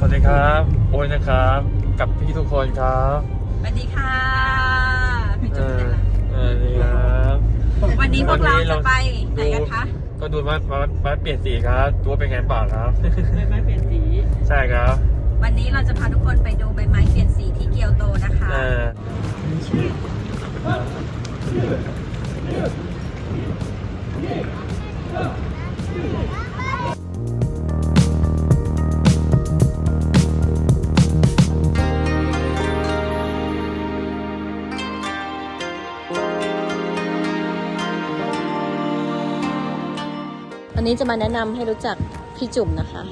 สวัสดีครับ โอ้ยนะครับ กับพี่ทุกคนครับสวัสดีค่ะพี่เอจุ๊บอเป็นไรเออดีครับวันนี้พวกเราจะไปไหนกันคะก็ดูมามามาเปลี่ยนสีครับดูว่าเป็นไงเปล่าครับ ใบไม้เปลี่ยนสี ใช่ครับ วันนี้เราจะพาทุกคนไปดูใบไม้เปลี่ยนสีที่เกียวโตนะคะ เออ วันนี้จะมาแนะนำให้รู้จักพี่จุ๋มนะคะ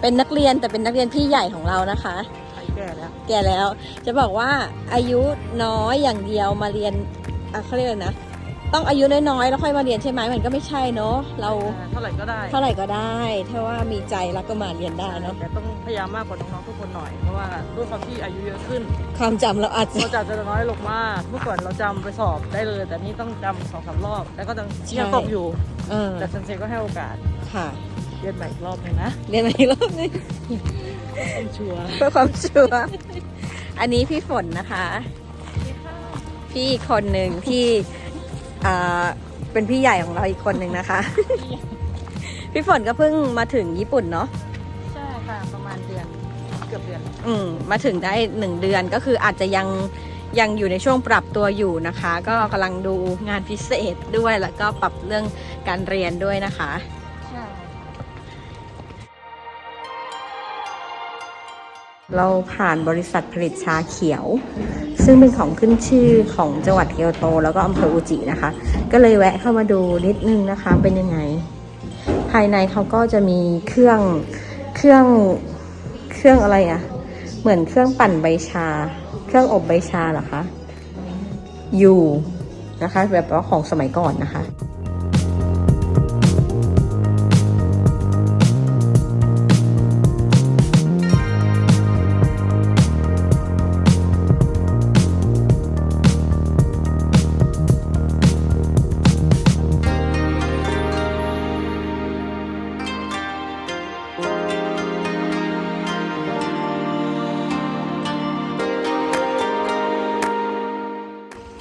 เป็นนักเรียนแต่เป็นนักเรียนพี่ใหญ่ของเรานะคะไอ้แก่แล้วแก่แล้วจะบอกว่าอายุน้อยอย่างเดียวมาเรียนอะเขาเรียกอะไรนะ ต้องอายุน้อยๆแล้วค่อยมาเรียนใช่ไหมมันก็ไม่ใช่เนาะเราเท่าไหร่ก็ได้เท่าไหร่ก็ได้ ถ้าว่ามีใจแล้วก็มาเรียนได้เนาะแต่ต้องพยายามมากกว่าน้องๆทุกคนหน่อยเพราะว่าด้วยความที่อายุเยอะขึ้น ความจำเราอาจจะ เราจะจะน้อยลงมากเมื่อก่อนเราจำไปสอบได้เลย แต่นี่ต้องจำสองสามรอบ แล้วก็ต้องใช่ ยังตกอยู่ เออแต่เซนเซก็ให้โอกาสค่ะ เรียนใหม่อีกรอบหนึงนะเรียนมาอีกรอบนึง ต้องชัวร์เพื่อความชัวร์ อันนี้พี่ฝนนะคะ พี่อีกคนหนึ่งที่อ่า เป็นพี่ใหญ่ของเราอีกคนหนึ่งนะคะ พี่ฝนก็เพิ่งมาถึงญี่ปุ่นเนาะใช่ค่ะ ประมาณเดือนเกือบเดือน อืมมาถึงได้หนึ่งเดือนก็คืออาจจะยังยังอยู่ในช่วงปรับตัวอยู่นะคะ ก็กำลังดูงานพิเศษด้วยแล้วก็ปรับเรื่องการเรียนด้วยนะคะ เราผ่านบริษัทผลิตชาเขียว ซึ่งเป็นของขึ้นชื่อของจังหวัดเกียวโต แล้วก็อำเภออุจินะคะ ก็เลยแวะเข้ามาดูนิดนึงนะคะเป็นยังไง ภายในเขาก็จะมีเครื่องเครื่องเครื่องอะไรอะ่ะเหมือนเครื่องปั่นใบชา เครื่องอบใบชาเหรอคะอยู่นะคะ แบบว่าของสมัยก่อนนะคะ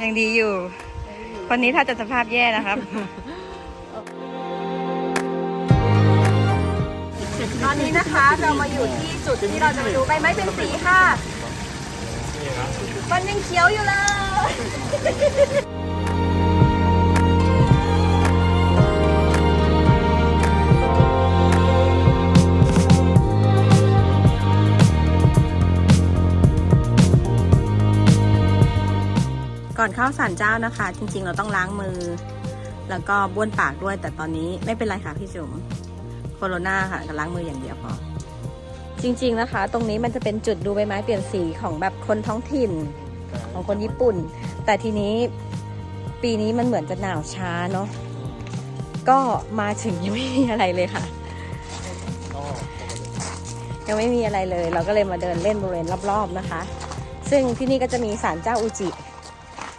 ยังดีอยู่ คนนี้ถ้าจะสภาพแย่นะครับ ตอนนี้นะคะเรามาอยู่ที่จุดที่เราจะดูใบไม้เป็นสีค่ะ มันยังเขียวอยู่เลย ก่อนเข้าศาลเจ้านะคะ จริงๆ เราต้องล้างมือ แล้วก็บ้วนปากด้วย แต่ตอนนี้ไม่เป็นไรค่ะพี่จุ๋มโคโรนาค่ะล้างมืออย่างเดียวพอจริง ๆนะคะ ตรงนี้มันจะเป็นจุดดูใบไม้เปลี่ยนสีของแบบคนท้องถิ่นของคนญี่ปุ่น แต่ทีนี้ปีนี้มันเหมือนจะหนาวช้าเนาะก็มาถึงยังไม่มีอะไรเลยค่ะ ยังไม่มีอะไรเลย เราก็เลยมาเดินเล่นบริเวณรอบๆนะคะ ซึ่งที่นี่ก็จะมีศาลเจ้าอุจิ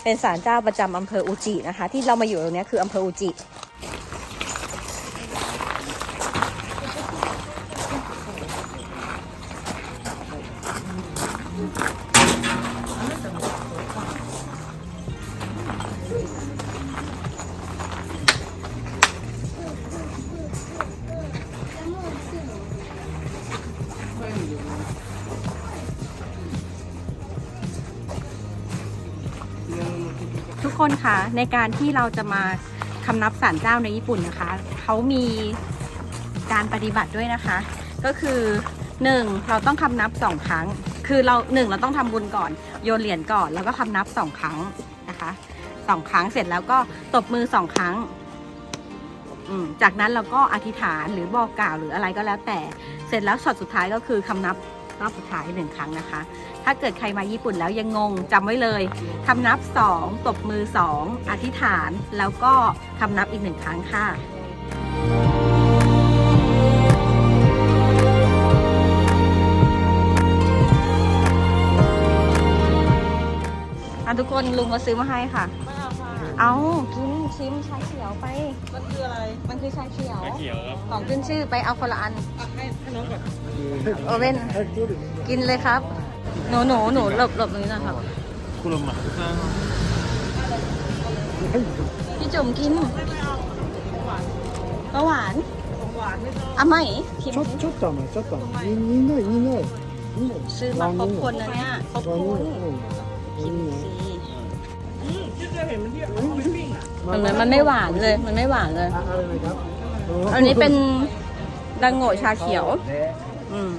เป็นศาลเจ้าประจำอำเภออุจินะคะ ที่เรามาอยู่ตรงนี้คืออำเภออุจิ คนคะในการที่เราจะมาคำนับศาลเจ้าในญี่ปุ่นนะคะเขามีการปฏิบัติด้วยนะคะ ก็คือหนึ่งเราต้องคำนับสองครั้ง คือเราหนึ่งเราต้องทำบุญก่อน โยนเหรียญก่อน แล้วก็คำนับสองครั้งนะคะสองครั้งเสร็จแล้วก็ตบมือสองครั้งจากนั้นเราก็อธิษฐานหรือบอกกล่าวหรืออะไรก็แล้วแต่ เสร็จแล้วช็อตสุดท้ายก็คือคำนับ รอบสุดท้ายหนึ่งครั้งนะคะ ถ้าเกิดใครมาญี่ปุ่นแล้วยังงงจำไว้เลยคำนับ 2 ตบมือ 2 อธิษฐาน แล้วก็คำนับอีกหนึ่งครั้งค่ะอะทุกคนลุงก็ซื้อมาให้ค่ะ เอาค่ะ เอากินชิมชาเขียวไป มันคืออะไร มันคือชาเขียว เขียวครับ ของขึ้นชื่อไปเอาคนละอัน อ่ะให้ให้ โอเว่นกินเลยครับ หนูหนูหนูหลบหลบตรงนี้นะครับ คุณลมอ่ะ พี่จุ๋มกินก็หวานอ่ะไม่ชิม ちょちょっと甘いちょっと甘いいいいいねいいねいいね ซื้อมาครบคนนะเนี่ยครบ มันไเหมือนมันไม่หวานเลย มันไม่หวานเลย อันนี้เป็นดังโง่ชาเขียว อืม